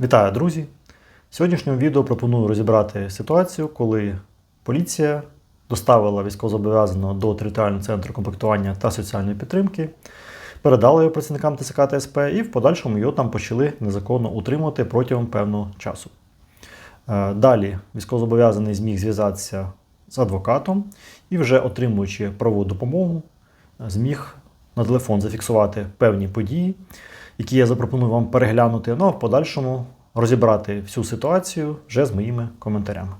Вітаю, друзі! В сьогоднішньому відео пропоную розібрати ситуацію, коли поліція доставила військовозобов'язаного до територіального центру комплектування та соціальної підтримки, передала його працівникам ТСК та СП і в подальшому його там почали незаконно утримувати протягом певного часу. Е, Далі військовозобов'язаний зміг зв'язатися з адвокатом і, вже отримуючи правову допомогу, е, зміг на телефон зафіксувати певні події, які я запропоную вам переглянути, ну а в подальшому розібрати всю ситуацію вже з моїми коментарями.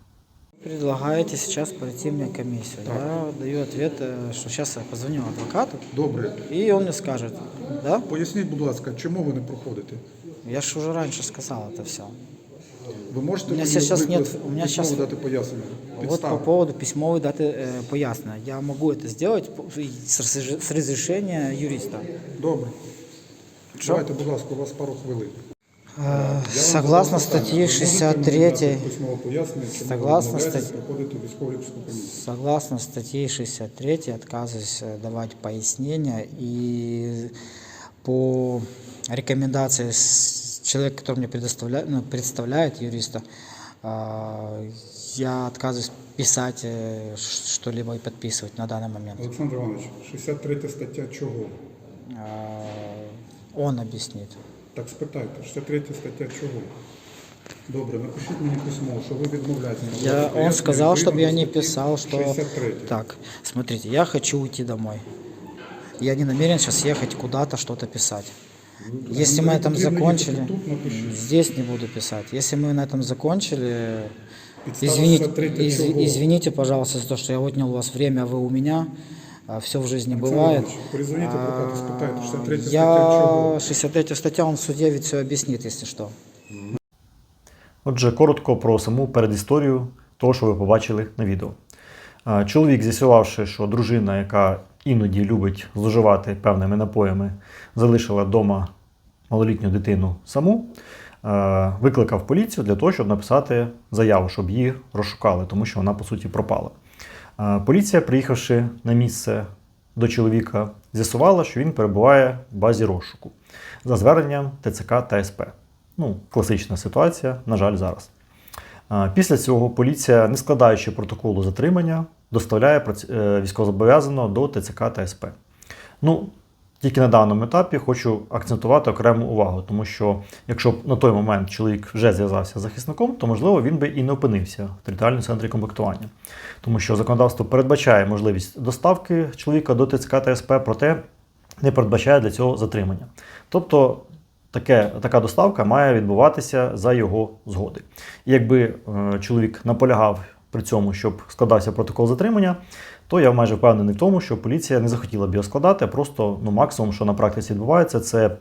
Предлагаете сейчас пройти мне комиссию. Я даю ответ, э, что сейчас я позвоню адвокату, Добре. и он мне скажет, да? Поясніть, будь ласка, чому ви не проходите? Я же уже раньше сказал это все. Ви можете У мене мені щас виклик- нет- у мене письмово щас- дати пояснення? Вот по Підстави. поводу письмовой даты э, пояснено. Я могу это сделать по- и с, разреш- с разрешения юриста. Добре. Що? Давайте, будь ласка, у вас пару хвилин. Э, Я вам согласно задав питання. статьи Ви можете мені дати 63, письмове пояснення, чому Согласно ви відмовляєтесь статті- проходити військово-лікарську комісію? согласно статье 63 отказываюсь э, давать пояснения и по рекомендации с- человека, который мне предоставляет, ну, представляет юриста, а, я отказываюсь писать э, ш- что-либо и подписывать на данный момент. Олександр Іванович, 63 стаття чого? А, Он объяснит. Так спитайте, 63 стаття чого? Добре, напишіть мені письмо, що ви відмовляєтесь. надавати Я, он пояснення сказал, відповідно чтобы я до не статті писал, что... 63. Так, смотрите, я хочу уйти домой. Я не намерен сейчас ехать куда-то, что-то писать. Если мы Ну, на этом потрібно закончили, їхати Тут напишіть. здесь не буду писать. Если мы на этом закончили, Підстава извините, 63 из- чого? извините, пожалуйста, за то, что я отнял у вас время, а вы у меня. Все в жизни бывает. Іванович, Перезвоніть спитайте, 63 стаття чого? 63 статья, он в суде ведь все объяснит, если что. Отже, коротко про саму передісторію того, що ви побачили на відео. Чоловік, з'ясувавши, що дружина, яка іноді любить зловживати певними напоями, залишила вдома малолітню дитину саму, викликав поліцію для того, щоб написати заяву, щоб її розшукали, тому що вона по суті пропала. Поліція, приїхавши на місце до чоловіка, з'ясувала, що він перебуває в базі розшуку за зверненням ТЦК та СП. Ну, класична ситуація, на жаль, зараз. Після цього поліція, не складаючи протоколу затримання, доставляє е, військовозобов'язаного до ТЦК та СП. Ну, тільки на даному етапі хочу акцентувати окрему увагу, тому що якщо б на той момент чоловік вже зв'язався з захисником, то можливо він би і не опинився в територіальному центрі комплектування. Тому що законодавство передбачає можливість доставки чоловіка до ТЦК та СП, проте не передбачає для цього затримання. Тобто таке, така доставка має відбуватися за його згоди. І якби е, чоловік наполягав при цьому, щоб складався протокол затримання, то я майже впевнений в тому, що поліція не захотіла б його складати, просто ну, максимум, що на практиці відбувається, це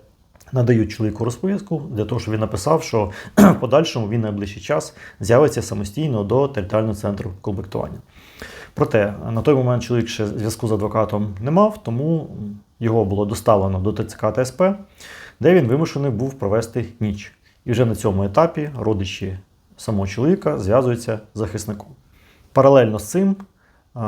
надають чоловіку розповістку для того, щоб він написав, що в подальшому він найближчий час з'явиться самостійно до територіального центру комплектування. Проте на той момент чоловік ще зв'язку з адвокатом не мав, тому його було доставлено до ТЦК та СП, де він вимушений був провести ніч. І вже на цьому етапі родичі самого чоловіка зв'язуються з захисником. Паралельно з цим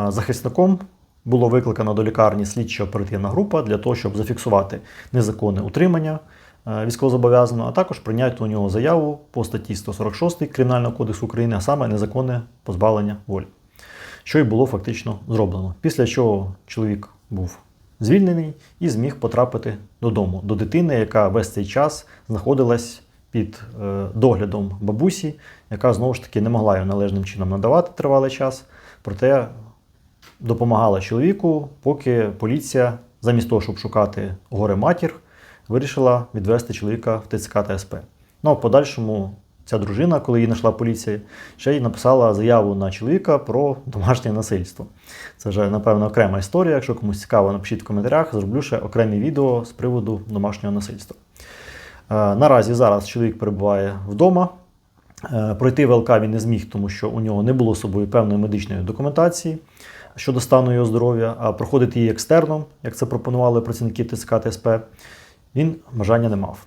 захисником було викликано до лікарні слідчо-оперативна група для того, щоб зафіксувати незаконне утримання е, військовозобов'язаного, а також прийняти у нього заяву по статті 146 Кримінального кодексу України, а саме незаконне позбавлення волі що й було фактично зроблено. Після чого чоловік був звільнений і зміг потрапити додому, до дитини, яка весь цей час знаходилась під е, доглядом бабусі, яка знову ж таки не могла його належним чином надавати тривалий час, проте допомагала чоловіку, поки поліція, замість того, щоб шукати горе матір, вирішила відвести чоловіка в ТЦК та СП. Ну а в подальшому ця дружина, коли її знайшла поліція, ще й написала заяву на чоловіка про домашнє насильство. Це вже, напевно, окрема історія. Якщо комусь цікаво, напишіть в коментарях, зроблю ще окремі відео з приводу домашнього насильства. Е, Наразі зараз чоловік перебуває вдома. Е, Пройти ВЛК він не зміг, тому що у нього не було з собою певної медичної документації щодо стану його здоров'я, а проходити її екстерном, як це пропонували працівники ТСК та СП, він бажання не мав.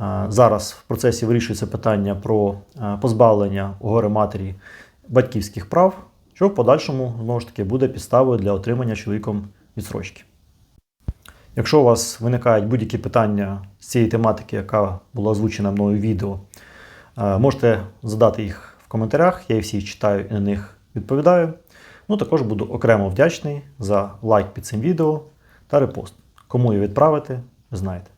Е, Зараз в процесі вирішується питання про позбавлення у горе матері батьківських прав, що в подальшому знову ж таки буде підставою для отримання чоловіком відсрочки. Якщо у вас виникають будь-які питання з цієї тематики, яка була озвучена мною в відео, Е, Можете задати їх в коментарях, я їх всі читаю і на них відповідаю. Ну, також буду окремо вдячний за лайк під цим відео та репост. Кому її відправити, знаєте.